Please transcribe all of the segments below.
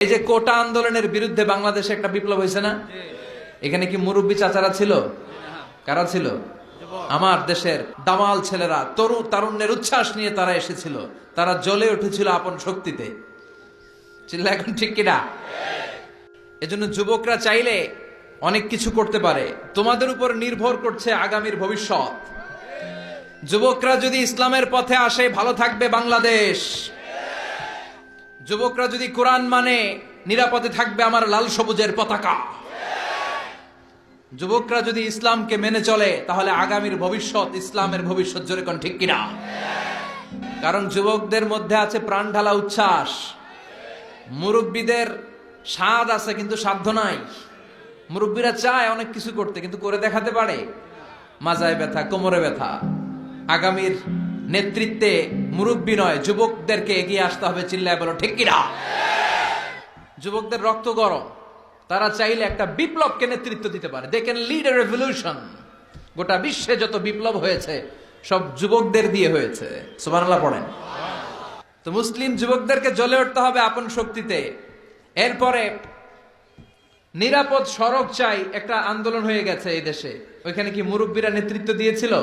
এই যে কোটা আন্দোলনের বিরুদ্ধে বাংলাদেশে একটা বিপ্লব হয়েছে না? এখানে কি মুরব্বী চাচারা ছিল? কারা ছিল? আমার দেশের দামাল ছেলেরা তরু তারুণ্যের উচ্ছ্বাস নিয়ে তারা এসেছিল। তারা জ্বলে উঠেছিল আপন শক্তিতে। চিল্লা এখন ঠিক কিনা? এজন্য যুবকরা চাইলে অনেক কিছু করতে পারে। তোমাদের উপর নির্ভর করছে আগামীর ভবিষ্যৎ। যুবকরা যদি ইসলামের পথে আসে ভালো থাকবে বাংলাদেশ। যুবকরা যদি কোরআন মানে নিরাপদে থাকবে আমার লাল সবুজের পতাকা। যুবকরা যদি ইসলামকে মেনে চলে, তাহলে আগামীর ভবিষ্যৎ ইসলামের ভবিষ্যৎ জোরে কোন ঠিক কিনা? কারণ যুবকদের মধ্যে আছে প্রাণ ঢালা উচ্ছ্বাস। মুরব্বীদের স্বাদ আছে কিন্তু সাধ্য নাই। মুরব্বীরা চায় অনেক কিছু করতে, কিন্তু করে দেখাতে পারে। মাজায় ব্যথা, কোমরে ব্যথা। আগামীর নেতৃত্বে মুরব্বী নয়, যুবকদেরকে এগিয়ে আসতে হবে চিল্লায় বলো, ঠিক কিনা? যুবকদের রক্ত গরম। তারা চাইলে একটা বিপ্লবকে নেতৃত্ব দিতে পারে। They can lead a revolution গোটা বিশ্বে যত বিপ্লব হয়েছে, সব যুবকদের দিয়ে হয়েছে। সুবহানাল্লাহ পড়েন। তো মুসলিম যুবকদেরকে জ্বলে উঠতে হবে আপন শক্তিতে। এরপরে নিরাপদ সড়ক চাই একটা আন্দোলন হয়ে গেছে এই দেশে। ওইখানে কি মুরব্বীরা নেতৃত্ব দিয়েছিল?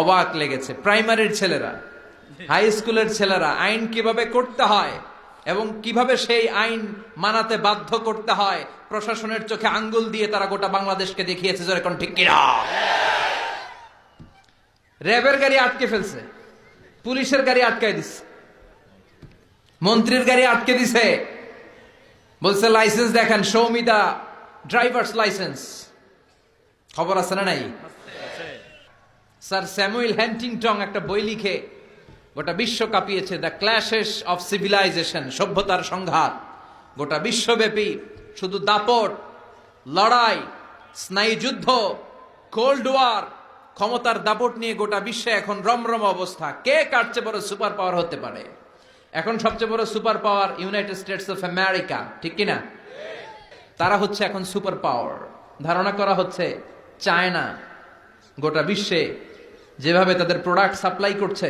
অবাক লেগেছে। প্রাইমারির ছেলেরা, হাই স্কুলের ছেলেরা, আইন কীভাবে করতে হয় এবং কীভাবে সেই আইন মানাতে বাধ্য করতে হয়, প্রশাসনের চোখে আঙ্গুল দিয়ে তারা গোটা বাংলাদেশকে দেখিয়েছে, যে এখন ঠিক কিনা। র্যাবের গাড়ি আটকে ফেলছে, পুলিশের গাড়ি আটকায় দিচ্ছে, মন্ত্রীর গাড়ি আটকে দিছে। বলছে লাইসেন্স দেখেন সৌমিদা ড্রাইভার্স লাইসেন্স খবর আছে না নাই? স্যার স্যামুয়েল হ্যান্টিংটং একটা বই লিখে গোটা বিশ্ব কাঁপিয়েছে, দ্য ক্ল্যাশেস অফ সিভিলাইজেশন সভ্যতার সংঘাত। গোটা বিশ্বব্যাপী শুধু দাপট, লড়াই, স্নায়ুযুদ্ধ, কোল্ড ওয়ার, ক্ষমতার দাপট নিয়ে গোটা বিশ্বে এখন রমরম অবস্থা। কে কাটছে বড় সুপার পাওয়ার হতে পারে? এখন সবচেয়ে বড় super power United States of America, ঠিক কিনা? তারা হচ্ছে এখন সুপার পাওয়ার। ধারণা করা হচ্ছে চায়না গোটা বিশ্বে যেভাবে তাদের প্রোডাক্ট সাপ্লাই করছে,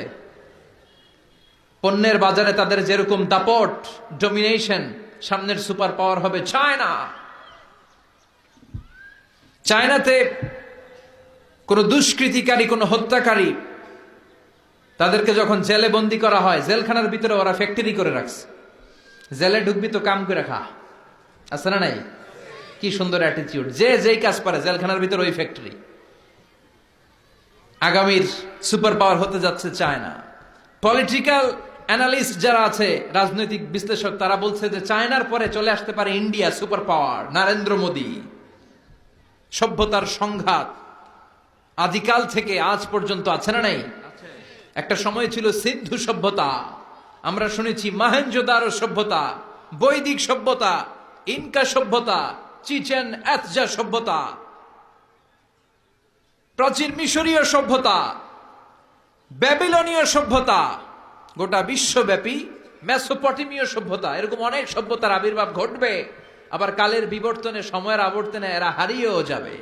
পণ্যের বাজারে তাদের যেরকম দাপট ডমিনেশন সামনের সুপার পাওয়ার হবে চায়না চায়নাতে কোনো দুষ্কৃতিকারী, কোনো হত্যাকারী, তাদেরকে যখন জেলে বন্দি করা হয়, জেলখানার ভিতরে ওরা ফ্যাক্টরি করে রাখছে। জেলে ঢুকবি তো কাম করে খা। আছে না নাই? কি সুন্দর অ্যাটিটিউড যে যেই কাজ পারে, জেলখানার ভিতরে ওই ফ্যাক্টরি আগামীর সুপার পাওয়ার হতে যাচ্ছে চায়না। পলিটিক্যাল অ্যানালিস্ট যারা আছে, রাজনৈতিক বিশ্লেষক, তারা বলছে যে চায়নার পরে চলে আসতে পারে India super power Narendra Modi. সভ্যতার সংঘাত আদিকাল থেকে আজ পর্যন্ত আছে না নাই? একটা সময় ছিল সিন্ধু সভ্যতা। আমরা শুনেছি মাহেঞ্জোদারো সভ্যতা, বৈদিক সভ্যতা, ইনকা সভ্যতা, চিচেন এতজা সভ্যতা। প্রাচীন মিশরীয় সভ্যতা, ব্যাবিলনীয় সভ্যতা, গোটা বিশ্বব্যাপী মেসোপটেমীয় সভ্যতা। এরকম অনেক সভ্যতার আবির্ভাব ঘটবে, আবার কালের বিবর্তনে, সময়ের আবর্তনে এরা হারিয়েও যাবে।